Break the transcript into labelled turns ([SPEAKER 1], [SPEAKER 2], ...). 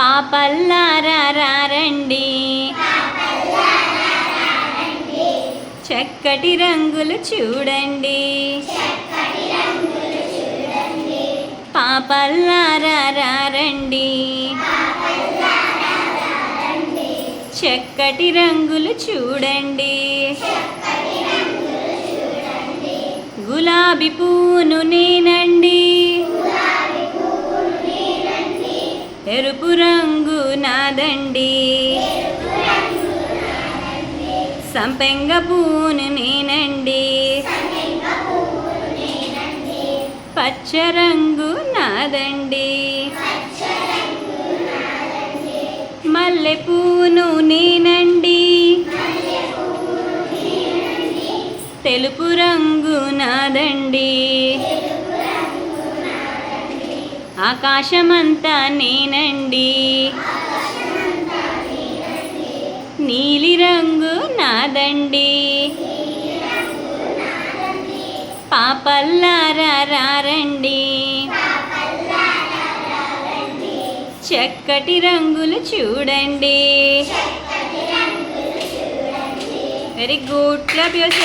[SPEAKER 1] పాపల్లారండి చక్కటి రంగులు చూడండి. పాపల్లారండి చక్కటి రంగులు చూడండి. గులాబీ పూను నేను ఎరుపు రంగు నాదండి. సంపెంగ పూను నేనండి. పచ్చ రంగు నాదండి. మల్లె పూను నేనండి. తెలుపు రంగు నాదండి. ఆకాశమంతా నేనండి. నీలి రంగు నాదండి. పాపల్లారండి చక్కటి రంగులు చూడండి. Very good. Club your